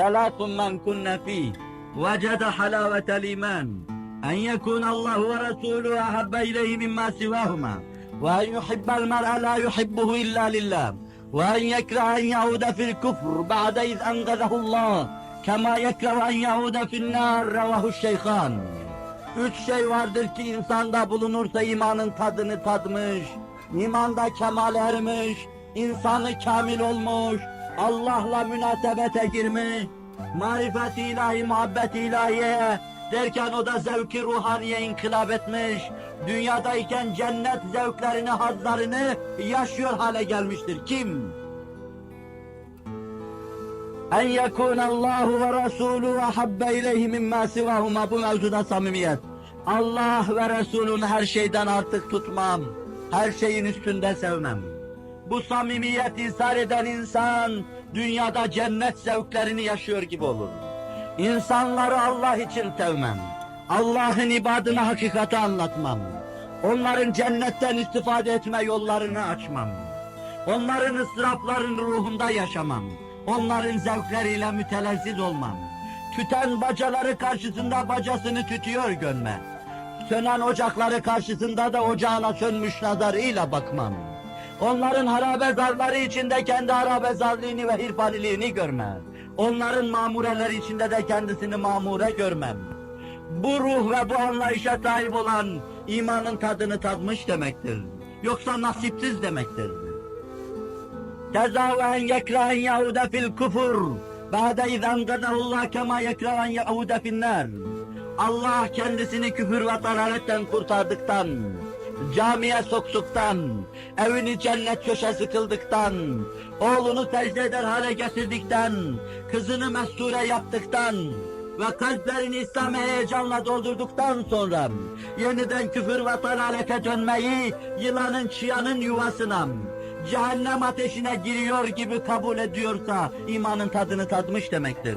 Salatun men kunne fih. Vecede halavetel iman. En yekun Allah ve Resulü ahabbe ileyhi mimma sivahuma. Ve en yuhibbel mer'a la yuhibbuhu illa lillah. Ve en yekra en yahude fil kufr ba'de iz engazahullah. Kema yekra en yahude fil nar revahu. Üç şey vardır ki insanda bulunursa imanın tadını tadmış, imanda kemal ermiş, insanı kamil olmuş, Allah'la münasebete girmiş, marifet ilahi, muhabbet ilahiye derken o da zevki ruhaniye inkılap etmiş, dünyadayken cennet zevklerini, hazlarını yaşıyor hale gelmiştir. Kim? En yekûne Allahu ve Resulü habbe ileyhi mimma sivahuma bu mevzuda samimiyet. Allah ve Resulünü her şeyden artık tutmam. Her şeyin üstünde sevmem. Bu samimiyet izhar eden insan dünyada cennet zevklerini yaşıyor gibi olur. İnsanları Allah için sevmem. Allah'ın ibadına hakikati anlatmam. Onların cennetten istifade etme yollarını açmam. Onların ıstırapların ruhunda yaşamam. Onların zevkleriyle mütelezziz olmam. Tüten bacaları karşısında bacasını tütüyor gönme. Sönen ocakları karşısında da ocağına sönmüş nazarıyla bakmam. Onların harabe zarları içinde kendi harabe zarlığını ve hirfaniliğini görme. Onların mamureleri içinde de kendisini mamure görmem. Bu ruh ve bu anlayışa sahip olan imanın tadını tadmış demektir. Yoksa nasipsiz demektir. Ceza ve en yekra en yahude fil kufur. Ba'de izan Allah kema yekra en yahude finnar. Allah kendisini küfür ve dalaletten kurtardıktan, camiye soktuktan, evini cennet köşesi kıldıktan, oğlunu secde eder hale getirdikten, kızını mesture yaptıktan ve kalplerini İslam heyecanla doldurduktan sonra yeniden küfür ve dalalete dönmeyi yılanın çıyanın yuvasına, cehennem ateşine giriyor gibi kabul ediyorsa imanın tadını tadmış demektir.